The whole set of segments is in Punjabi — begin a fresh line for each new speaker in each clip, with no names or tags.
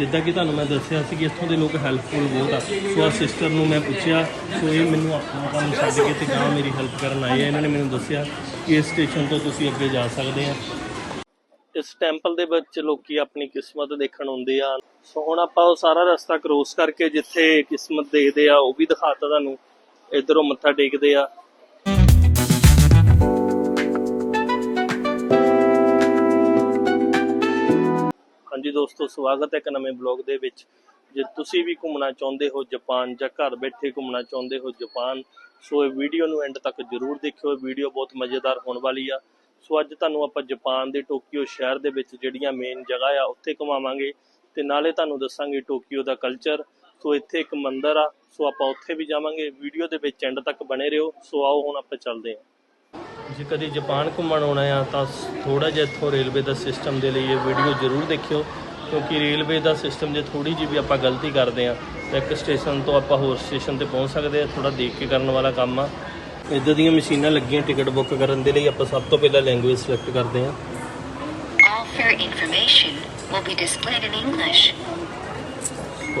ਜਿੱਦਾਂ ਕਿ ਤੁਹਾਨੂੰ ਮੈਂ ਦੱਸਿਆ ਸੀ ਕਿ ਇੱਥੋਂ ਦੇ ਲੋਕ ਹੈਲਪਫੁਲ ਬਹੁਤ ਆ। ਸੋ ਆ ਸਿਸਟਰ ਨੂੰ ਮੈਂ ਪੁੱਛਿਆ ਸੋ ਇਹ ਮੈਨੂੰ ਆਪਣਾ ਕੰਮ ਛੱਡ ਕੇ ਤੇ ਗਾਂ ਮੇਰੀ ਹੈਲਪ ਕਰਨ ਆਏ ਆ। ਇਹਨਾਂ ਨੇ ਮੈਨੂੰ ਦੱਸਿਆ ਕਿ ਇਸ ਸਟੇਸ਼ਨ ਤੋਂ ਤੁਸੀਂ ਅੱਗੇ ਜਾ ਸਕਦੇ ਆ। ਇਸ ਟੈਂਪਲ ਦੇ ਵਿੱਚ ਲੋਕੀ ਆਪਣੀ ਕਿਸਮਤ ਦੇਖਣ ਆਉਂਦੇ ਆ। ਸੋ ਹੁਣ ਆਪਾਂ ਉਹ ਸਾਰਾ ਰਸਤਾ ਕ੍ਰੋਸ ਕਰਕੇ ਜਿੱਥੇ ਕਿਸਮਤ ਦੇਖਦੇ ਆ, ਉਹ ਵੀ ਦਿਖਾਤਾ ਤੁਹਾਨੂੰ। ਇਧਰੋਂ ਮੱਥਾ ਟੇਕਦੇ ਆ। ਹਾਂਜੀ ਦੋਸਤੋ, ਸਵਾਗਤ ਹੈ ਇੱਕ ਨਵੇਂ ਬਲੌਗ ਦੇ ਵਿੱਚ। ਜੇ ਤੁਸੀਂ ਵੀ ਘੁੰਮਣਾ ਚਾਹੁੰਦੇ ਹੋ ਜਾਪਾਨ ਜਾਂ ਘਰ ਬੈਠੇ ਘੁੰਮਣਾ ਚਾਹੁੰਦੇ ਹੋ ਜਾਪਾਨ, ਸੋ ਇਹ ਵੀਡੀਓ ਨੂੰ ਐਂਡ ਤੱਕ ਜਰੂਰ ਦੇਖਿਓ। ਇਹ ਵੀਡੀਓ ਬਹੁਤ ਮਜ਼ੇਦਾਰ ਹੋਣ ਵਾਲੀ ਆ। ਸੋ ਅੱਜ ਤੁਹਾਨੂੰ ਆਪਾਂ ਜਾਪਾਨ ਦੇ ਟੋਕੀਓ ਸ਼ਹਿਰ ਦੇ ਵਿੱਚ ਜਿਹੜੀਆਂ ਮੇਨ ਜਗ੍ਹਾ ਆ, ਉੱਥੇ ਘੁਮਾਵਾਂਗੇ ਤੇ ਨਾਲੇ ਤੁਹਾਨੂੰ ਦੱਸਾਂਗੇ ਟੋਕੀਓ ਦਾ ਕਲਚਰ ਸੋ ਇੱਥੇ ਇੱਕ ਮੰਦਿਰ ਆ, ਸੋ ਆਪਾਂ ਉੱਥੇ ਵੀ ਜਾਵਾਂਗੇ। ਵੀਡੀਓ ਦੇ ਵਿੱਚ ਐਂਡ ਤੱਕ ਬਣੇ ਰਹੋ। ਸੋ ਆਓ, ਹੁਣ ਆਪਾਂ ਚੱਲਦੇ ਹਾਂ। ਜੇ ਕਦੀ ਜਾਪਾਨ ਘੁੰਮਣ ਆਉਣਾ ਆ ਤਾਂ ਥੋੜਾ ਜਿਹਾ ਇੱਥੋਂ ਰੇਲਵੇ ਦਾ ਸਿਸਟਮ ਦੇ ਲਈ ਇਹ ਵੀਡੀਓ ਜ਼ਰੂਰ ਦੇਖਿਓ ਕਿਉਂਕਿ ਰੇਲਵੇ ਦਾ ਸਿਸਟਮ ਜੇ ਥੋੜੀ ਜਿਹੀ ਵੀ ਆਪਾਂ ਗਲਤੀ ਕਰਦੇ ਆ ਤਾਂ ਇੱਕ ਸਟੇਸ਼ਨ ਤੋਂ ਆਪਾਂ ਹੋਰ ਸਟੇਸ਼ਨ ਤੇ ਪਹੁੰਚ ਸਕਦੇ ਆ ਥੋੜਾ ਦੇਖ ਕੇ ਕਰਨ ਵਾਲਾ ਕੰਮ ਆ। ਇਦਾਂ ਦੀਆਂ ਮਸ਼ੀਨਾਂ ਲੱਗੀਆਂ ਟਿਕਟ ਬੁੱਕ ਕਰਨ ਦੇ ਲਈ ਆਪਾਂ ਸਭ ਤੋਂ ਪਹਿਲਾਂ ਲੈਂਗੁਏਜ ਸਿਲੈਕਟ ਕਰਦੇ ਆ।
All fare information will be displayed in English.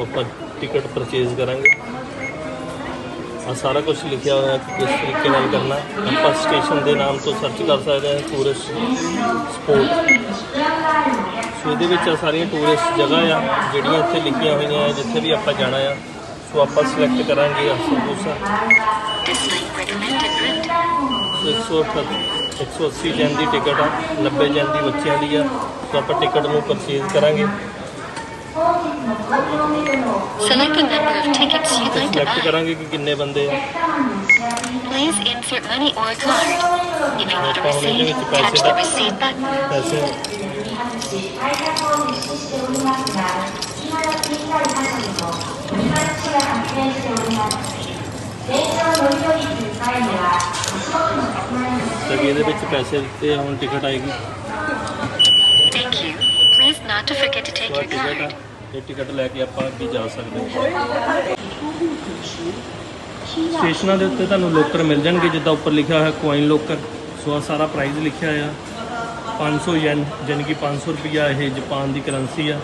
ਆਪਾਂ ਟਿਕਟ ਪਰਚੇਜ਼ ਕਰਾਂਗੇ। ਆ ਸਾਰਾ ਕੁਝ ਲਿਖਿਆ ਹੋਇਆ ਕਿ ਕਿਸ ਤਰੀਕੇ ਨਾਲ ਕਰਨਾ ਆਪਾਂ ਸਟੇਸ਼ਨ ਦੇ ਨਾਮ ਤੋਂ ਸਰਚ ਕਰ ਸਕਦੇ ਹਾਂ ਟੂਰਿਸਟ ਸਪੋਟ ਸੋ ਇਹਦੇ ਵਿੱਚ ਆ ਸਾਰੀਆਂ ਟੂਰਿਸਟ ਜਗ੍ਹਾ ਆ, ਜਿਹੜੀਆਂ ਇੱਥੇ ਲਿਖੀਆਂ ਹੋਈਆਂ ਆ, ਜਿੱਥੇ ਵੀ ਆਪਾਂ ਜਾਣਾ ਆ। ਸੋ ਆਪਾਂ ਸਿਲੈਕਟ ਕਰਾਂਗੇ ਅਸੂਸਾ
Displaying recommended route.
180 180 ਜਨ ਦੀ ਟਿਕਟ ਆ 90 ਜਨ ਦੀ ਬੱਚਿਆਂ ਦੀ ਆ। ਸੋ ਆਪਾਂ ਟਿਕਟ ਨੂੰ ਪਰਚੇਜ਼ ਕਰਾਂਗੇ।
Select the number of tickets you'd like to
select
buy.
ਕਰਾਂਗੇ ਕਿ ਕਿੰਨੇ ਬੰਦੇ ਆ
Please insert money or card. If you need a
ਆਪਾਂ ਹੁਣ ਇਹਦੇ
receipt,
ਵਿੱਚ ਪੈਸੇ
touch the
the
receipt button.
ਪੈਸੇ ਤਾਂ ਵੀ ਇਹਦੇ ਵਿੱਚ ਪੈਸੇ ਦਿੱਤੇ ਆ, ਹੁਣ ਟਿਕਟ ਆਏਗੀ
Thank you. Please not to forget to take your
ਆ
card.
ਇਹ ਟਿਕਟ ਲੈ ਕੇ ਆਪਾਂ ਅੱਗੇ ਜਾ ਸਕਦੇ ਹਾਂ। ਸਟੇਸ਼ਨਾਂ ਦੇ ਉੱਤੇ ਤੁਹਾਨੂੰ ਲੋਕਰ ਮਿਲ ਜਾਣਗੇ ਜਿੱਦਾਂ ਉੱਪਰ ਲਿਖਿਆ ਹੋਇਆ ਕੋਇਨ ਲੋਕਰ ਸੋ ਆਹ ਸਾਰਾ ਪ੍ਰਾਈਸ ਲਿਖਿਆ ਆ 500 ਯੈਨ ਯਾਨੀ ਕਿ 500 ਰੁਪਿਆ ਇਹ ਜਾਪਾਨ ਦੀ ਕਰੰਸੀ ਆ।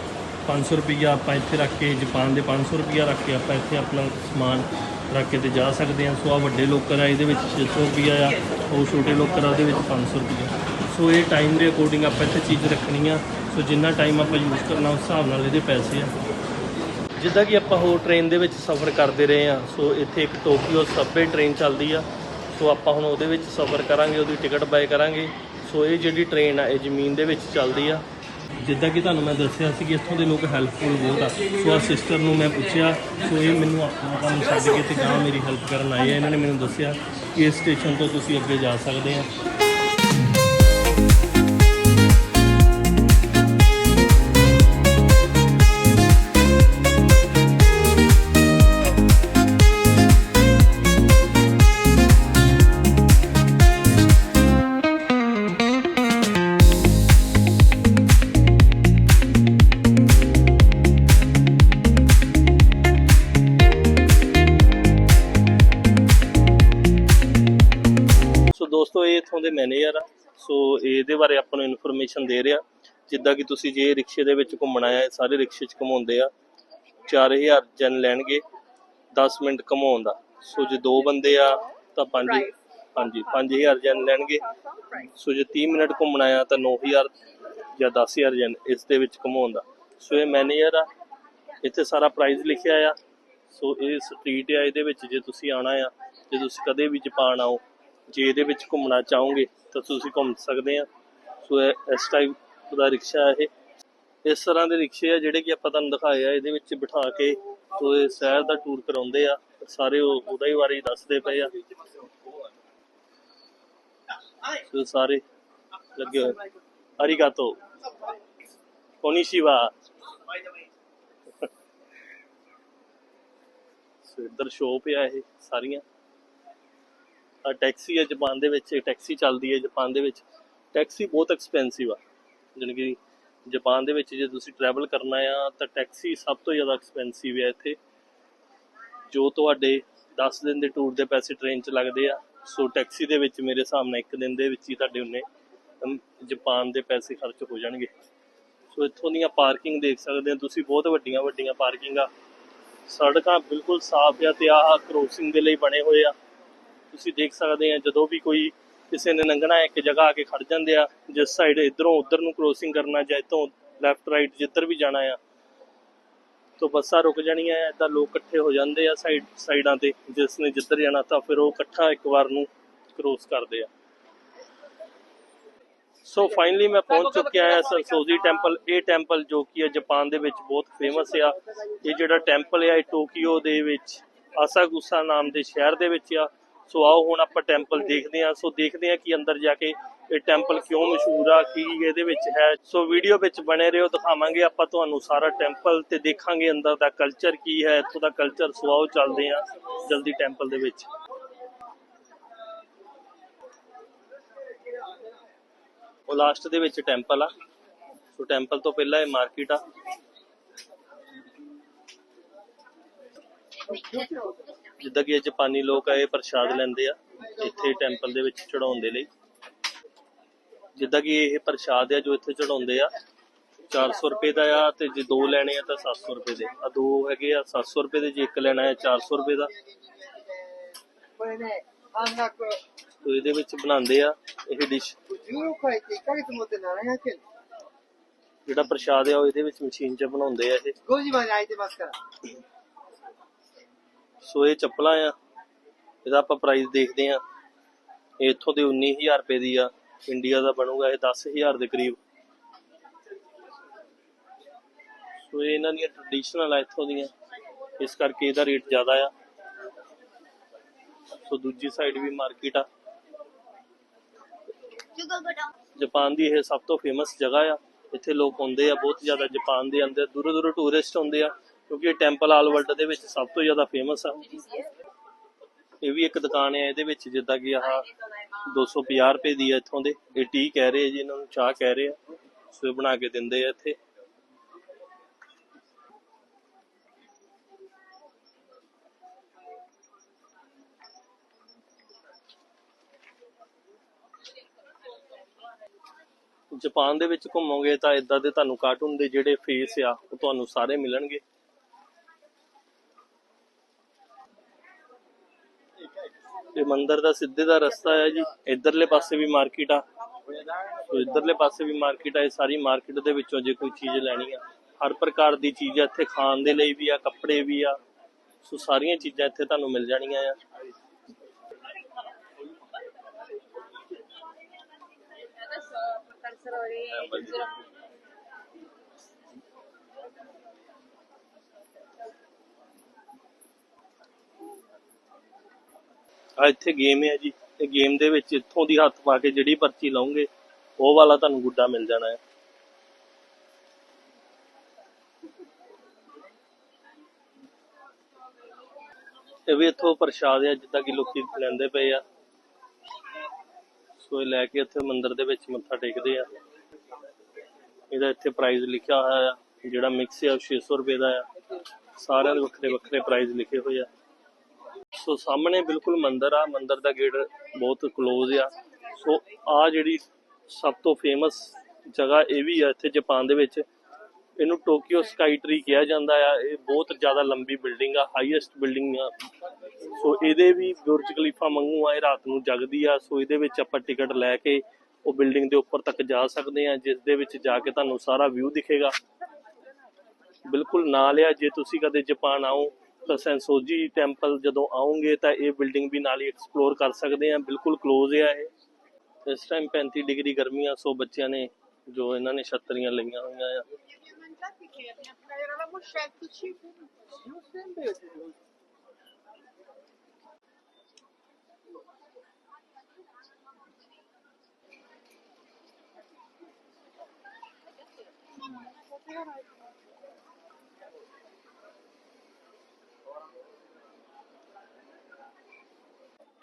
500 ਰੁਪਿਆ ਆਪਾਂ ਇੱਥੇ ਰੱਖ ਕੇ ਜਾਪਾਨ ਦੇ 500 ਰੁਪਿਆ ਰੱਖ ਕੇ ਆਪਾਂ ਇੱਥੇ ਆਪਣਾ ਸਮਾਨ ਰੱਖ ਕੇ ਤੇ ਜਾ ਸਕਦੇ ਹਾਂ। ਸੋ ਆ ਵੱਡੇ ਲੋਕਰ ਆ ਇਹਦੇ ਵਿੱਚ 600 ਰੁਪਿਆ ਆ। ਉਹ ਛੋਟੇ ਲੋਕਰ ਆ ਉਹਦੇ ਵਿੱਚ 500 ਰੁਪਿਆ ਸੋ ਇਹ ਟਾਈਮ ਦੇ ਅਕੋਰਡਿੰਗ ਆਪਾਂ ਇੱਥੇ ਚੀਜ਼ ਰੱਖਣੀ ਆ। ਸੋ ਜਿੰਨਾ ਟਾਈਮ ਆਪਾਂ ਯੂਜ਼ ਕਰਨਾ, ਉਸ ਹਿਸਾਬ ਨਾਲ ਇਹਦੇ ਪੈਸੇ ਆ। ਜਿੱਦਾਂ ਕਿ ਆਪਾਂ ਹੋਰ ਟ੍ਰੇਨ ਦੇ ਵਿੱਚ ਸਫ਼ਰ ਕਰਦੇ ਰਹੇ ਆ, ਸੋ ਇੱਥੇ ਇੱਕ ਟੋਕੀਓ ਸਬਵੇ ਟ੍ਰੇਨ ਚੱਲਦੀ ਆ। ਸੋ ਆਪਾਂ ਹੁਣ ਉਹਦੇ ਵਿੱਚ ਸਫ਼ਰ ਕਰਾਂਗੇ, ਉਹਦੀ ਟਿਕਟ ਬਾਏ ਕਰਾਂਗੇ। ਸੋ ਇਹ ਜਿਹੜੀ ਟ੍ਰੇਨ ਆ, ਇਹ ਜ਼ਮੀਨ ਦੇ ਵਿੱਚ ਚੱਲਦੀ ਆ। ਜਿੱਦਾਂ ਕਿ ਤੁਹਾਨੂੰ ਮੈਂ ਦੱਸਿਆ ਸੀ ਕਿ ਇੱਥੋਂ ਦੇ ਲੋਕ ਹੈਲਪਫੁਲ ਬਹੁਤ ਆ। ਸੋ ਆ ਸਿਸਟਰ ਨੂੰ ਮੈਂ ਪੁੱਛਿਆ, ਸੋ ਇਹ ਮੈਨੂੰ ਆਪਣਾ ਕੰਮ ਛੱਡ ਕੇ ਤੇ ਗਾਂ ਮੇਰੀ ਹੈਲਪ ਕਰਨ ਆਏ ਆ। ਇਹਨਾਂ ਨੇ ਮੈਨੂੰ ਦੱਸਿਆ ਕਿ ਇਸ ਸਟੇਸ਼ਨ ਤੋਂ ਤੁਸੀਂ ਅੱਗੇ ਜਾ ਸਕਦੇ ਆ। ਇਥੋਂ ਦੇ ਮੈਨੇਜਰ ਆ। ਸੋ ਇਹਦੇ ਬਾਰੇ ਆਪਾਂ ਨੂੰ ਇਨਫੋਰਮੇਸ਼ਨ ਦੇ ਰਿਹਾ। ਜਿੱਦਾਂ ਕਿ ਤੁਸੀਂ ਜੇ ਰਿਕਸ਼ੇ ਦੇ ਵਿੱਚ ਘੁੰਮਣਾ ਹੈ ਸਾਰੇ ਰਿਕਸ਼ੇ 'ਚ ਘੁਮਾਉਂਦੇ ਆ। 4000 ਜਨ ਲੈਣਗੇ 10 ਮਿੰਟ ਘੁਮਾਉਣ ਦਾ। ਸੋ ਜੇ ਦੋ ਬੰਦੇ ਆ ਤਾਂ 5 ਹਾਂਜੀ 5000 ਜਨ ਲੈਣਗੇ। ਸੋ ਜੇ 30 ਮਿੰਟ ਘੁੰਮਣਾ ਆ ਤਾਂ 9000 ਜਾਂ 10000 ਜਨ ਇਸ ਦੇ ਵਿੱਚ ਘੁਮਾਉਣ ਦਾ। ਸੋ ਇਹ ਮੈਨੇਜਰ ਆ। ਇੱਥੇ ਸਾਰਾ ਪ੍ਰਾਈਸ ਲਿਖਿਆ ਆ। ਸੋ ਇਹ ਸਟਰੀਟ ਆ ਇਹਦੇ ਵਿੱਚ ਜੇ ਤੁਸੀਂ ਆਣਾ ਆ ਜੇ ਤੁਸੀਂ ਕਦੇ ਵੀ ਜਾਪਾਨ ਆਓ ਜੇ ਇਹਦੇ ਵਿੱਚ ਘੁੰਮਣਾ ਚਾਹੋਗੇ ਤਾਂ ਤੁਸੀਂ ਘੁੰਮ ਸਕਦੇ ਆ। ਸੋ ਇਸ ਟਾਈਪ ਦਾ ਰਿਕਸ਼ਾ ਇਹ। ਇਸ ਤਰ੍ਹਾਂ ਦੇ ਰਿਕਸ਼ੇ ਆ ਜਿਹੜੇ ਕਿ ਆਪਾਂ ਤੁਹਾਨੂੰ ਦਿਖਾਏ ਆ, ਇਹਦੇ ਵਿੱਚ ਬਿਠਾ ਕੇ ਸੋ ਇਹ ਸ਼ਹਿਰ ਦਾ ਟੂਰ ਕਰਾਉਂਦੇ ਆ। ਸਾਰੇ ਉਹਦਾ ਹੀ ਬਾਰੇ ਦੱਸਦੇ ਪਏ ਆ। ਸੋ ਸਾਰੇ ਲੱਗੇ ਹੋਏ। ਅਰੀਗਾਤੋ ਕੋਨੀਸ਼ੀਵਾ ਸੋ ਇੱਧਰ ਸ਼ੋਪ ਆ ਇਹ ਸਾਰੀਆਂ। ਟੈਕਸੀ ਹੈ ਜਾਪਾਨ ਦੇ ਵਿੱਚ ਟੈਕਸੀ ਚੱਲਦੀ ਹੈ ਜਾਪਾਨ ਦੇ ਵਿੱਚ। ਟੈਕਸੀ ਬਹੁਤ ਐਕਸਪੈਂਸਿਵ ਆ। ਜਾਣੀ ਕਿ ਜਾਪਾਨ ਦੇ ਵਿੱਚ ਜੇ ਤੁਸੀਂ ਟਰੈਵਲ ਕਰਨਾ ਆ, ਤਾਂ ਟੈਕਸੀ ਸਭ ਤੋਂ ਜ਼ਿਆਦਾ ਐਕਸਪੈਂਸਿਵ ਹੈ ਇੱਥੇ। ਜੋ ਤੁਹਾਡੇ 10 ਦਿਨ ਦੇ ਟੂਰ ਦੇ ਪੈਸੇ ਟ੍ਰੇਨ 'ਚ ਲੱਗਦੇ ਆ, ਸੋ ਟੈਕਸੀ ਦੇ ਵਿੱਚ ਮੇਰੇ ਹਿਸਾਬ ਨਾਲ ਇੱਕ ਦਿਨ ਦੇ ਵਿੱਚ ਹੀ ਤੁਹਾਡੇ ਉਹਨੇ ਜਾਪਾਨ ਦੇ ਪੈਸੇ ਖਰਚ ਹੋ ਜਾਣਗੇ। ਸੋ ਇੱਥੋਂ ਦੀਆਂ ਪਾਰਕਿੰਗ ਦੇਖ ਸਕਦੇ ਹੋ ਤੁਸੀਂ, ਬਹੁਤ ਵੱਡੀਆਂ ਵੱਡੀਆਂ ਪਾਰਕਿੰਗਾਂ ਸੜਕਾਂ ਬਿਲਕੁਲ ਸਾਫ਼ ਆ ਤੇ ਆਹ ਕ੍ਰੋਸਿੰਗ ਦੇ ਲਈ ਬਣੇ ਹੋਏ ਆ। ਤੁਸੀਂ ਦੇਖ ਸਕਦੇ ਆ, ਜਦੋਂ ਵੀ ਕੋਈ ਕਿਸੇ ਨੇ ਲੰਘਣਾ ਇੱਕ ਜਗ੍ਹਾ ਆ ਕੇ ਖੜ ਜਾਂਦੇ ਆ, ਜਿਸ ਸਾਈਡ ਇਧਰੋਂ ਉਧਰ ਨੂੰ ਕ੍ਰੋਸਿੰਗ ਕਰਨਾ ਜਾਂ ਇੱਥੋਂ ਲੈਫਟ ਰਾਈਟ ਜਿੱਧਰ ਵੀ ਜਾਣਾ ਆ, ਤੋਂ ਬੱਸਾਂ ਰੁਕ ਜਾਣੀਆਂ ਆ ਏਦਾਂ ਲੋਕ ਇਕੱਠੇ ਹੋ ਜਾਂਦੇ ਆ ਸਾਈਡ ਸਾਈਡਾਂ ਤੇ, ਜਿਸ ਨੇ ਜਿੱਧਰ ਜਾਣਾ ਤਾਂ ਫਿਰ ਉਹ ਇਕੱਠਾ ਇੱਕ ਵਾਰ ਨੂੰ ਕ੍ਰੋਸ ਕਰਦੇ ਆ। ਸੋ ਫਾਈਨਲੀ ਮੈਂ ਪਹੁੰਚ ਚੁੱਕਿਆ ਹਾਂ ਸਰਸੋਜ਼ੀ ਟੈਂਪਲ ਇਹ ਟੈਂਪਲ ਜੋ ਕਿ ਹੈ ਜਾਪਾਨ ਦੇ ਵਿੱਚ ਬਹੁਤ ਫੇਮਸ ਆ, ਇਹ ਜਿਹੜਾ ਟੈਂਪਲ ਆ, ਇਹ ਟੋਕੀਓ ਦੇ ਵਿੱਚ ਆਸਾਗੁਸਾ ਨਾਮ ਦੇ ਸ਼ਹਿਰ ਦੇ ਵਿੱਚ ਆ ਸੋ ਆਓ ਹੁਣ ਆਪਾਂ ਟੈਂਪਲ ਦੇਖਦੇ ਹਾਂ। ਸੋ ਦੇਖਦੇ ਹਾਂ ਕਿ ਅੰਦਰ ਜਾ ਕੇ ਇਹ ਟੈਂਪਲ ਕਿਉਂ ਮਸ਼ਹੂਰ ਆ, ਕੀ ਇਹਦੇ ਵਿੱਚ ਹੈ। ਸੋ ਵੀਡੀਓ ਵਿੱਚ ਬਣੇ ਰਹੋ, ਦਿਖਾਵਾਂਗੇ ਆਪਾਂ ਤੁਹਾਨੂੰ ਸਾਰਾ ਟੈਂਪਲ ਤੇ ਦੇਖਾਂਗੇ ਅੰਦਰ ਦਾ ਕਲਚਰ ਕੀ ਹੈ, ਇੱਥੋਂ ਦਾ ਕਲਚਰ ਸੋ ਆਓ ਚੱਲਦੇ ਹਾਂ ਜਲਦੀ ਟੈਂਪਲ ਦੇ ਵਿੱਚ। ਉਹ ਲਾਸਟ ਦੇ ਵਿੱਚ ਟੈਂਪਲ ਆ। ਸੋ ਟੈਂਪਲ ਤੋਂ ਪਹਿਲਾਂ ਇਹ ਮਾਰਕੀਟ ਆ। ਜਿੱਦਾਂ ਕਿ ਇਹ ਜਾਪਾਨੀ ਲੋਕ ਆ ਪ੍ਰਸ਼ਾਦ ਲੈਂਦੇ ਆ, ਇੱਥੇ ਟੈਂਪਲ ਦੇ ਵਿੱਚ ਚੜਾਉਣ ਦੇ ਲਈ। ਜਿੱਦਾਂ ਕਿ ਇਹ ਪ੍ਰਸ਼ਾਦ ਆ ਜੋ ਇੱਥੇ ਚੜਾਉਂਦੇ ਆ 400 ਰੁਪਏ ਦਾ ਆ ਤੇ ਜੇ ਦੋ ਲੈਣੇ ਆ ਤਾਂ 700 ਰੁਪਏ ਦੇ। ਆ ਦੋ ਹੈਗੇ ਆ 700 ਰੁਪਏ ਦੇ, ਜੇ ਇੱਕ ਲੈਣਾ ਹੈ 400 ਰੁਪਏ ਦਾ। ਤੋ ਇਹਦੇ ਵਿੱਚ ਬਣਾਉਂਦੇ ਆ ਇਹ ਡਿਸ਼ ਜਿਹੜਾ ਪ੍ਰਸ਼ਾਦ ਆ, ਉਹ ਇਹਦੇ ਵਿੱਚ ਮਸ਼ੀਨ 'ਚ ਬਣਾਉਂਦੇ ਆ ਇਹ। ਸੋ ਇਹ ਚੱਪਲਾਂ ਆ, ਇਹਦਾ ਆਪਾਂ ਪ੍ਰਾਈਸ ਦੇਖਦੇ ਆ ਇਹ ਇੱਥੋਂ ਦੇ 19000 ਰੁਪਏ ਦੀ ਆ ਇੰਡੀਆ ਦਾ ਬਣੂਗਾ ਇਹ 10000 ਦੇ ਕਰੀਬ। ਸੋ ਇਹ ਇਹਨਾਂ ਦੀਆਂ ਟ੍ਰੈਡੀਸ਼ਨਲ ਆ ਇੱਥੋਂ ਦੀਆਂ, ਇਸ ਕਰਕੇ ਇਹਦਾ ਰੇਟ ਜ਼ਿਆਦਾ ਆ। ਸੋ ਦੂਜੀ ਸਾਈਡ ਵੀ ਮਾਰਕੀਟ ਆ। ਜਾਪਾਨ ਦੀ ਇਹ ਸਭ ਤੋਂ ਫੇਮਸ ਜਗ੍ਹਾ ਆ। ਇੱਥੇ ਲੋਕ ਆਉਂਦੇ ਆ, ਬਹੁਤ ਜ਼ਿਆਦਾ ਜਾਪਾਨ ਦੇ ਅੰਦਰ, ਦੂਰੋਂ ਦੂਰੋਂ ਟੂਰਿਸਟ ਆਉਂਦੇ ਆ। ਕਿਉਂਕਿ ਇਹ ਟੈਂਪਲ ਆਲ ਵਰਲਡ ਦੇ ਵਿੱਚ ਸਭ ਤੋਂ ਜ਼ਿਆਦਾ ਫੇਮਸ ਆ। ਇਹ ਵੀ ਇੱਕ ਦੁਕਾਨ ਹੈ ਇਹਦੇ ਵਿੱਚ ਜਿੱਦਾਂ ਕਿ ਆਹ 250 ਰੁਪਏ ਦੀ ਹੈ ਇੱਥੋਂ ਦੇ। ਇਹ ਟੀ ਕਹਿ ਰਹੇ ਜੀ, ਇਹਨਾਂ ਨੂੰ ਚਾਹ ਕਹਿ ਰਹੇ ਆ। ਸੋ ਬਣਾ ਕੇ ਦਿੰਦੇ ਆ ਇੱਥੇ। ਜਾਪਾਨ ਦੇ ਵਿੱਚ ਘੁੰਮੋਗੇ ਤਾਂ ਇਦਾਂ ਦੇ ਤੁਹਾਨੂੰ ਕਾਰਟੂਨ ਦੇ ਜਿਹੜੇ ਫੇਸ ਆ, ਉਹ ਤੁਹਾਨੂੰ ਸਾਰੇ ਮਿਲਣਗੇ। ਇਹ ਮੰਦਿਰ ਦਾ ਸਿੱਧੇ ਦਾ ਰਸਤਾ ਹੈ ਜੀ। ਇਧਰਲੇ ਪਾਸੇ ਵੀ ਮਾਰਕੀਟ ਆ। ਸੋ ਇਧਰਲੇ ਪਾਸੇ ਵੀ ਮਾਰਕੀਟ ਆ। ਇਹ ਸਾਰੀ ਮਾਰਕੀਟ ਦੇ ਵਿੱਚੋਂ ਜੇ ਕੋਈ ਚੀਜ਼ ਲੈਣੀ ਆ, ਹਰ ਪ੍ਰਕਾਰ ਦੀ ਚੀਜ਼ ਇੱਥੇ ਖਾਣ ਦੇ ਲਈ ਵੀ ਆ, ਕੱਪੜੇ ਵੀ ਆ। ਸੋ ਸਾਰੀਆਂ ਚੀਜ਼ਾਂ ਇੱਥੇ ਤੁਹਾਨੂੰ ਮਿਲ ਜਾਣੀਆਂ ਆ। ਆ ਇੱਥੇ ਗੇਮ ਹੈ ਜੀ। ਇਹ ਗੇਮ ਦੇ ਵਿੱਚ ਇੱਥੋਂ ਦੀ ਹੱਥ ਪਾ ਕੇ ਜਿਹੜੀ ਪਰਚੀ ਲਾਉਂਗੇ, ਉਹ ਵਾਲਾ ਤੁਹਾਨੂੰ ਗੁੱਡਾ ਮਿਲ ਜਾਣਾ ਹੈ। ਇਹ ਵੀ ਇੱਥੋਂ ਪ੍ਰਸ਼ਾਦ ਹੈ ਜਿੱਦਾਂ ਕਿ ਲੋਕੀ ਲੈਂਦੇ ਪਏ ਆ। ਸੋ ਇਹ ਲੈ ਕੇ ਇੱਥੇ ਮੰਦਿਰ ਦੇ ਵਿੱਚ ਮੱਥਾ ਟੇਕਦੇ ਆ। ਇਹਦਾ ਇੱਥੇ ਪ੍ਰਾਈਸ ਲਿਖਿਆ ਹੋਇਆ ਆ, ਜਿਹੜਾ ਮਿਕਸ ਹੈ ਉਹ 600 ਰੁਪਏ ਦਾ ਆ। ਸਾਰਿਆਂ ਦੇ ਵੱਖਰੇ ਵੱਖਰੇ ਪ੍ਰਾਈਸ ਲਿਖੇ ਹੋਏ ਆ। ਸੋ ਸਾਹਮਣੇ ਬਿਲਕੁਲ ਮੰਦਿਰ ਆ, ਮੰਦਿਰ ਦਾ ਗੇਟ ਬਹੁਤ ক্লোਜ਼ ਆ। ਸੋ ਆ ਜਿਹੜੀ ਸਭ ਤੋਂ ਫੇਮਸ ਜਗ੍ਹਾ ਇਹ ਵੀ ਆ ਇੱਥੇ ਜਾਪਾਨ ਦੇ ਵਿੱਚ। ਇਹਨੂੰ ਟੋਕੀਓ ਸਕਾਈ ਟਰੀ ਕਿਹਾ ਜਾਂਦਾ ਆ। ਇਹ ਬਹੁਤ ਜ਼ਿਆਦਾ ਲੰਬੀ ਬਿਲਡਿੰਗ ਆ ਹਾਈਐਸਟ ਬਿਲਡਿੰਗ ਆ। ਸੋ ਇਹਦੇ ਵੀ ਬੁਰਜ ਖਲੀਫਾ ਵਾਂਗੂ ਆ, ਇਹ ਰਾਤ ਨੂੰ ਜਗਦੀ ਆ। ਸੋ ਇਹਦੇ ਵਿੱਚ ਆਪਾਂ ਟਿਕਟ ਲੈ ਕੇ ਉਹ ਬਿਲਡਿੰਗ ਦੇ ਉੱਪਰ ਤੱਕ ਜਾ ਸਕਦੇ ਆ, ਜਿਸ ਦੇ ਵਿੱਚ ਜਾ ਕੇ ਤੁਹਾਨੂੰ ਸਾਰਾ ਵਿਊ ਦਿਖੇਗਾ। ਬਿਲਕੁਲ ਨਾਲ ਆ, ਜੇ ਤੁਸੀਂ ਕਦੇ ਜਾਪਾਨ ਆਓ ਸੈਂਸੋਜੀ ਟੈਂਪਲ ਜਦੋਂ ਆਉਂਗੇ ਤਾਂ ਇਹ ਬਿਲਡਿੰਗ ਵੀ ਨਾਲ ਹੀ ਐਕਸਪਲੋਰ ਕਰ ਸਕਦੇ ਆ, ਬਿਲਕੁਲ ক্লোਜ਼ ਆ ਇਹ। ਇਸ ਟਾਈਮ 35 ਡਿਗਰੀ ਗਰਮੀ ਆ ਸੋ ਬੱਚਿਆਂ ਨੇ ਜੋ ਇਹਨਾਂ ਨੇ ਛਤਰੀਆਂ ਲਈਆਂ ਹੋਈਆਂ ਆ।
Eravamo scelto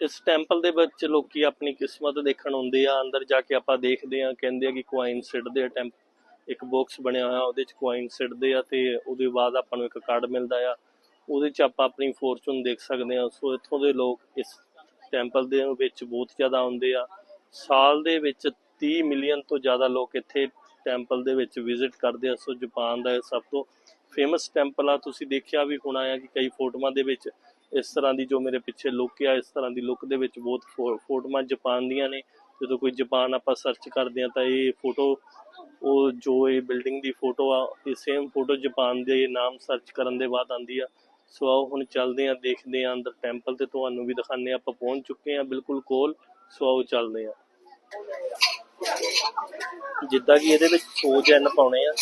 ਇਸ ਟੈਂਪਲ ਦੇ ਵਿੱਚ ਲੋਕੀ ਆਪਣੀ ਕਿਸਮਤ ਦੇਖਣ ਆਉਂਦੇ ਆ, ਅੰਦਰ ਜਾ ਕੇ ਆਪਾਂ ਦੇਖਦੇ ਆ, ਕਹਿੰਦੇ ਆ ਕਿ ਕੁਆਇਨ ਸਿੱਟਦੇ ਆ ਟੈਂਪ ਇੱਕ ਬਾਕਸ ਬਣਿਆ ਹੋਇਆ, ਉਹਦੇ ਚ ਕੁਆਇਨ ਸਿੱਟਦੇ ਆ ਤੇ ਉਹਦੇ ਬਾਅਦ ਆਪਾਂ ਨੂੰ ਇੱਕ ਕਾਰਡ ਮਿਲਦਾ ਆ, ਉਹਦੇ ਚ ਆਪਾਂ ਆਪਣੀ ਫੋਰਚੂਨ ਦੇਖ ਸਕਦੇ ਆ। ਸੋ ਇੱਥੋਂ ਦੇ ਲੋਕ ਇਸ ਟੈਂਪਲ ਦੇ ਵਿੱਚ ਬਹੁਤ ਜ਼ਿਆਦਾ ਆਉਂਦੇ ਆ। ਸਾਲ ਦੇ ਵਿੱਚ 30 ਮਿਲੀਅਨ ਤੋਂ ਜ਼ਿਆਦਾ ਲੋਕ ਇੱਥੇ ਟੈਂਪਲ ਦੇ ਵਿੱਚ ਵਿਜ਼ਿਟ ਕਰਦੇ ਆ। ਸੋ ਜਾਪਾਨ ਦਾ ਇਹ ਸਭ ਤੋਂ ਫੇਮਸ ਟੈਂਪਲ ਆ। ਤੁਸੀਂ ਦੇਖਿਆ ਵੀ ਹੋਣਾ ਆ ਕਿ ਕਈ ਫੋਟੋਆਂ ਦੇ ਵਿੱਚ ਇਸ ਤਰ੍ਹਾਂ ਦੀ ਜੋ ਮੇਰੇ ਪਿੱਛੇ ਲੁੱਕ ਆ, ਇਸ ਤਰ੍ਹਾਂ ਦੀ ਲੁੱਕ ਦੇ ਵਿੱਚ ਬਹੁਤ ਫੋਟੋਆਂ ਜਾਪਾਨ ਦੀਆਂ ਨੇ। ਜਦੋਂ ਕੋਈ ਜਾਪਾਨ ਆਪਾਂ ਸਰਚ ਕਰਦੇ ਆ ਤਾਂ ਇਹ ਫੋਟੋ, ਉਹ ਜੋ ਇਹ ਬਿਲਡਿੰਗ ਦੀ ਫੋਟੋ ਆ, ਇਹ ਸੇਮ ਫੋਟੋ ਜਾਪਾਨ ਦੇ ਨਾਮ ਸਰਚ ਕਰਨ ਦੇ ਬਾਅਦ ਆਂਦੀ ਆ। ਸੋ ਆਓ ਹੁਣ ਚੱਲਦੇ ਆ ਦੇਖਦੇ ਆ ਅੰਦਰ ਟੈਂਪਲ ਤੇ ਤੁਹਾਨੂੰ ਵੀ ਦਿਖਾਉਂਦੇ ਆਪਾਂ ਪਹੁੰਚ ਚੁੱਕੇ ਆ ਬਿਲਕੁਲ ਕੋਲ। ਸੋ ਆਓ ਚੱਲਦੇ ਆ ਜਿੱਦਾਂ ਕਿ ਇਹਦੇ ਵਿੱਚ ਸੋਜ ਐਨ ਪਾਉਣੇ ਆ,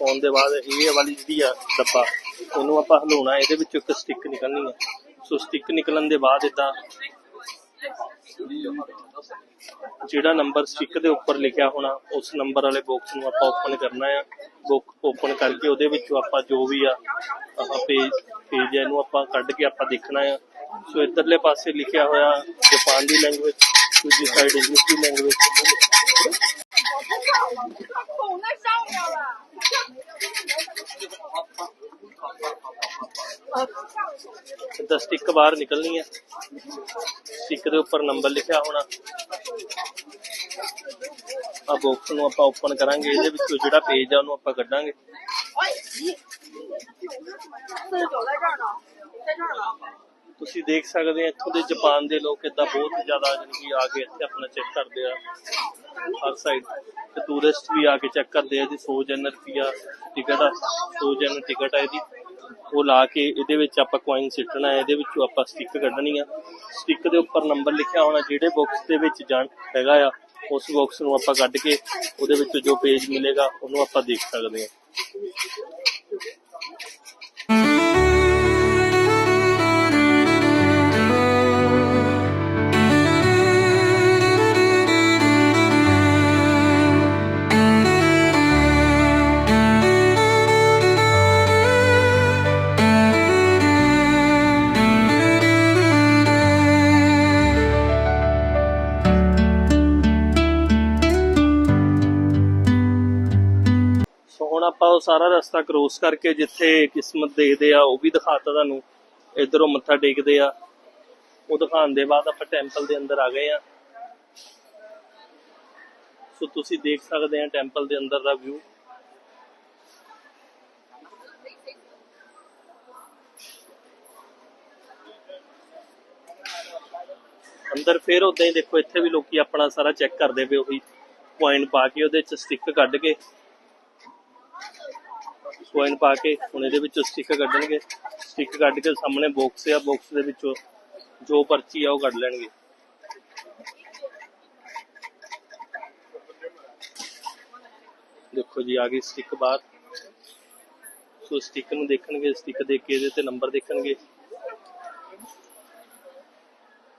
ਪਾਉਣ ਦੇ ਬਾਅਦ ਇਹ ਵਾਲੀ ਜਿਹੜੀ ਆ, ਡੱਬਾ, ਇਹਨੂੰ ਆਪਾਂ ਹਿਲਾਉਣਾ, ਇਹਦੇ ਵਿੱਚੋਂ ਇੱਕ ਸਟਿੱਕ ਨਿਕਲਣੀ ਆ। ਸੋ ਸਟਿੱਕ ਨਿਕਲਣ ਦੇ ਬਾਅਦ ਇਦਾਂ ਜਿਹੜਾ ਨੰਬਰ ਸਟਿੱਕ ਦੇ ਉੱਪਰ ਲਿਖਿਆ ਹੋਣਾ ਉਸ ਨੰਬਰ ਵਾਲੇ ਬਾਕਸ ਨੂੰ ਆਪਾਂ ਓਪਨ ਕਰਨਾ ਆ ਬੁੱਕ ਓਪਨ ਕਰਕੇ ਉਹਦੇ ਵਿੱਚੋਂ ਆਪਾਂ ਜੋ ਵੀ ਆ ਆਹ ਪੇਜ ਪੇਜ ਇਹਨੂੰ ਆਪਾਂ ਕੱਢ ਕੇ ਆਪਾਂ ਦੇਖਣਾ ਆ ਸੋ ਇਧਰਲੇ ਪਾਸੇ ਲਿਖਿਆ ਹੋਇਆ ਜਾਪਾਨ ਦੀ ਲੈਂਗੁਏਜ ਦੂਜੀ ਸਾਈਡ ਇੰਗਲਿਸ਼ ਦੀ ਲੈਂਗੁਏਜ ਇਦਾਂ ਸਟਿੱਕ ਬਾਹਰ ਨਿਕਲਣੀ ਹੈ ਸਟਿੱਕ ਦੇ ਉੱਪਰ ਨੰਬਰ ਲਿਖਿਆ ਹੋਣਾ। ਆ ਬਾਕਸ ਨੂੰ ਆਪਾਂ ਓਪਨ ਕਰਾਂਗੇ, ਇਹਦੇ ਵਿੱਚੋਂ ਜਿਹੜਾ ਪੇਜ ਆ ਉਹਨੂੰ ਆਪਾਂ ਕੱਢਾਂਗੇ। ਤੁਸੀਂ ਦੇਖ ਸਕਦੇ ਆ, ਇੱਥੋਂ ਦੇ ਜਾਪਾਨ ਦੇ ਲੋਕ ਇਦਾਂ ਬਹੁਤ ਜ਼ਿਆਦਾ ਜਾਣੀ ਕਿ ਆ ਕੇ ਇੱਥੇ ਆਪਣਾ ਚੈੱਕ ਕਰਦੇ ਆ, ਹਰ ਸਾਈਡ ਤੇ ਟੂਰਿਸਟ ਵੀ ਆ ਕੇ ਚੈੱਕ ਕਰਦੇ ਆ ਜੀ 100 ਜਨ ਰੁਪਿਆ ਟਿਕਟ ਆ 100 ਜਨ ਟਿਕਟ ਆ ਇਹਦੀ। ਉਹ ਲਾ ਕੇ ਇਹਦੇ ਵਿੱਚ ਆਪਾਂ ਕੋਇਨ ਸਿੱਟਣਾ ਹੈ ਇਹਦੇ ਵਿੱਚੋਂ ਆਪਾਂ ਸਟਿੱਕ ਕੱਢਣੀ ਆ। ਸਟਿੱਕ ਦੇ ਉੱਪਰ ਨੰਬਰ ਲਿਖਿਆ ਹੋਣਾ, ਜਿਹੜੇ ਬਾਕਸ ਦੇ ਵਿੱਚ ਜਾਣ ਹੈਗਾ ਆ, ਉਸ ਬਾਕਸ ਨੂੰ ਆਪਾਂ ਕੱਢ ਕੇ ਉਹਦੇ ਵਿੱਚ ਜੋ ਪੇਜ ਮਿਲੇਗਾ, ਉਹਨੂੰ ਆਪਾਂ ਦੇਖ ਸਕਦੇ ਹਾਂ ਉਹ ਸਾਰਾ ਰਸਤਾ ਕ੍ਰੋਸ ਕਰਕੇ ਜਿੱਥੇ ਕਿਸਮਤ ਦੇਖਦੇ ਆ, ਉਹ ਵੀ ਦਿਖਾਤਾ ਤੁਹਾਨੂੰ। ਇਧਰੋਂ ਮੱਥਾ ਟੇਕਦੇ ਆ। ਉਹ ਦਿਖਾਉਣ ਦੇ ਬਾਅਦ ਆਪਾਂ ਟੈਂਪਲ ਦੇ ਅੰਦਰ ਆ ਗਏ ਆ। ਸੋ ਤੁਸੀਂ ਦੇਖ ਸਕਦੇ ਆ ਟੈਂਪਲ ਦੇ ਅੰਦਰ ਦਾ ਵਿਊ ਅੰਦਰ ਫੇਰ ਉਦਾਂ ਹੀ ਦੇਖੋ, ਇੱਥੇ ਵੀ ਲੋਕੀ ਆਪਣਾ ਸਾਰਾ ਚੈੱਕ ਕਰਦੇ ਪਏ, ਉਹੀ ਪੁਆਇੰਟ ਪਾ ਕੇ ਉਹਦੇ ਚ ਸਟਿੱਕ ਕੱਢ ਕੇ। ਕੋਇਨ ਪਾ ਕੇ ਹੁਣ ਇਹਦੇ ਵਿੱਚੋਂ ਸਟਿੱਕ ਕੱਢਣਗੇ। ਸਟਿੱਕ ਕੱਢ ਕੇ ਸਾਹਮਣੇ ਬਾਕਸ ਆ ਬਾਕਸ ਦੇ ਵਿੱਚੋਂ ਜੋ ਪਰਚੀ ਆ ਉਹ ਕੱਢ ਲੈਣਗੇ। ਦੇਖੋ ਜੀ, ਆ ਗਈ ਸਟਿੱਕ ਬਾਹਰ। ਸੋ ਸਟਿੱਕ ਨੂੰ ਦੇਖਣਗੇ ਸਟਿੱਕ ਦੇਖ ਕੇ ਇਹਦੇ ਤੇ ਨੰਬਰ ਦੇਖਣਗੇ।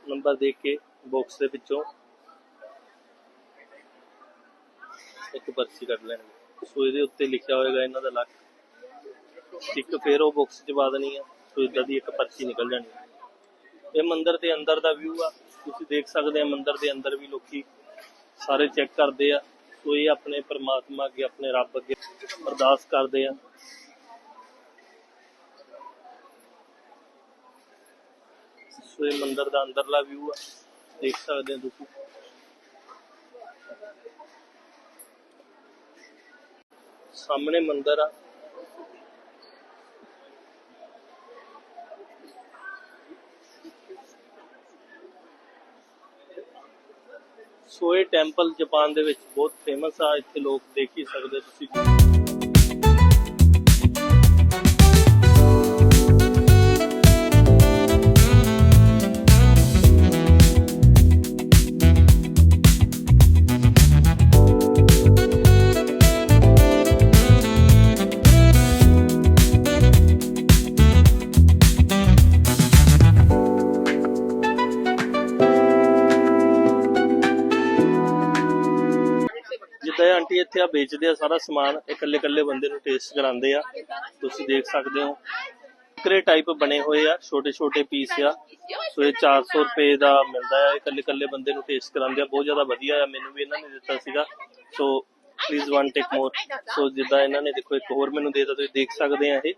ਨੰਬਰ ਦੇਖ ਕੇ ਬਾਕਸ ਦੇ ਵਿੱਚੋਂ ਇੱਕ ਪਰਚੀ ਕੱਢ ਲੈਣਗੇ। ਸੋ ਇਹਦੇ ਉੱਤੇ ਲਿਖਿਆ ਹੋਏਗਾ ਇਹਨਾਂ ਦਾ ਲੱਕ ਇੱਕ ਫੇਰ ਉਹ ਬਾਕਸ 'ਚ ਪਾ ਦੇਣੀ ਆ ਸੋ ਇਦਾਂ ਦੀ ਇੱਕ ਪਰਚੀ ਨਿਕਲ ਜਾਣੀ ਆ। ਇਹ ਮੰਦਿਰ ਦੇ ਅੰਦਰ ਦਾ ਵਿਊ ਆ। ਤੁਸੀਂ ਦੇਖ ਸਕਦੇ ਆ ਮੰਦਿਰ ਦੇ ਅੰਦਰ ਵੀ ਲੋਕੀ ਸਾਰੇ ਚੈੱਕ ਕਰਦੇ ਆ। ਸੋ ਇਹ ਆਪਣੇ ਪ੍ਰਮਾਤਮਾ ਅੱਗੇ, ਆਪਣੇ ਰੱਬ ਅੱਗੇ ਅਰਦਾਸ ਕਰਦੇ ਆ। ਸੋ ਇਹ ਮੰਦਿਰ ਦਾ ਅੰਦਰਲਾ ਵਿਊ ਆ। ਦੇਖ ਸਕਦੇ ਆ ਤੁਸੀਂ। ਸਾਹਮਣੇ ਮੰਦਿਰ ਆ। ਸੋਏ ਟੈਂਪਲ ਜਾਪਾਨ ਦੇ ਵਿੱਚ ਬਹੁਤ ਫੇਮਸ ਆ ਇੱਥੇ ਲੋਕ ਦੇਖ ਹੀ ਸਕਦੇ ਤੁਸੀਂ। ਵੇਚਦੇ ਆ, ਸਾਰਾ ਸਮਾਨ ਇਕੱਲੇ ਇਕੱਲੇ ਬੰਦੇ ਨੂੰ ਟੇਸਟ ਕਰਾਉਂਦੇ ਆ। ਤੁਸੀਂ ਦੇਖ ਸਕਦੇ ਹੋ। ਕਰੇ ਟਾਈਪ ਬਣੇ ਹੋਏ ਆ ਛੋਟੇ ਛੋਟੇ ਪੀਸ ਆ। ਸੋ ਇਹ 400 ਰੁਪਏ ਦਾ ਮਿਲਦਾ ਆ ਇਕੱਲੇ ਇਕੱਲੇ ਬੰਦੇ ਨੂੰ ਟੇਸਟ ਕਰਾਉਂਦੇ ਆ। ਬਹੁਤ ਜ਼ਿਆਦਾ ਵਧੀਆ ਆ, ਮੈਨੂੰ ਵੀ ਇਹਨਾਂ ਨੇ ਦਿੱਤਾ ਸੀਗਾ। ਸੋ ਪਲੀਜ਼ ਵਨ ਟੇਕ ਮੋਰ ਸੋ ਜਿੱਦਾਂ ਇਹਨਾਂ ਨੇ ਦੇਖੋ, ਇੱਕ ਹੋਰ ਮੈਨੂੰ ਦੇ ਤੁਸੀਂ ਦੇਖ ਸਕਦੇ ਆ ਇਹ।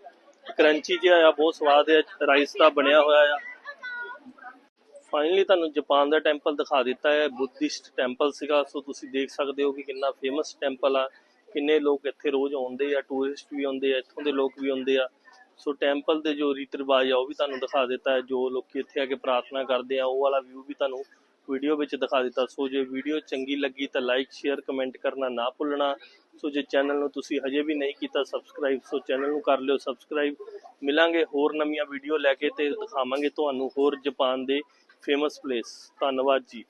ਕਰੰਚੀ ਜਿਹਾ ਆ, ਬਹੁਤ ਸਵਾਦ ਆ ਰਾਈਸ ਦਾ ਬਣਿਆ ਹੋਇਆ ਆ। ਫਾਈਨਲੀ ਤੁਹਾਨੂੰ ਜਾਪਾਨ ਦਾ ਟੈਂਪਲ ਦਿਖਾ ਦਿੱਤਾ ਹੈ ਬੁੱਧਿਸਟ ਟੈਂਪਲ ਸੀਗਾ, ਸੋ ਤੁਸੀਂ ਦੇਖ ਸਕਦੇ ਹੋ ਕਿ ਕਿੰਨਾ ਫੇਮਸ ਟੈਂਪਲ ਆ, ਕਿੰਨੇ ਲੋਕ ਇੱਥੇ ਰੋਜ਼ ਆਉਂਦੇ ਆ ਟੂਰਿਸਟ ਵੀ ਆਉਂਦੇ ਆ, ਇੱਥੋਂ ਦੇ ਲੋਕ ਵੀ ਆਉਂਦੇ ਆ। ਸੋ ਟੈਂਪਲ ਦੇ ਜੋ ਰੀਤ ਰਿਵਾਜ ਆ, ਉਹ ਵੀ ਤੁਹਾਨੂੰ ਦਿਖਾ ਦਿੱਤਾ ਹੈ, ਜੋ ਲੋਕੀ ਇੱਥੇ ਆ ਕੇ ਪ੍ਰਾਰਥਨਾ ਕਰਦੇ ਆ, ਉਹ ਵਾਲਾ ਵਿਊ ਵੀ ਤੁਹਾਨੂੰ ਵੀਡੀਓ ਵਿੱਚ ਦਿਖਾ ਦਿੱਤਾ। ਸੋ ਜੇ ਵੀਡੀਓ ਚੰਗੀ ਲੱਗੀ ਤਾਂ ਲਾਈਕ ਸ਼ੇਅਰ ਕਮੈਂਟ ਕਰਨਾ ਨਾ ਭੁੱਲਣਾ। ਸੋ ਜੇ ਚੈਨਲ ਨੂੰ ਤੁਸੀਂ ਹਜੇ ਵੀ ਨਹੀਂ ਕੀਤਾ ਸਬਸਕ੍ਰਾਈਬ ਸੋ ਚੈਨਲ ਨੂੰ ਕਰ ਲਿਓ ਸਬਸਕ੍ਰਾਈਬ ਮਿਲਾਂਗੇ ਹੋਰ ਨਵੀਆਂ ਵੀਡੀਓ ਲੈ ਕੇ ਤੇ ਦਿਖਾਵਾਂਗੇ ਤੁਹਾਨੂੰ ਹੋਰ ਜਾਪਾਨ ਦੇ ਫੇਮਸ ਪਲੇਸ ਧੰਨਵਾਦ ਜੀ।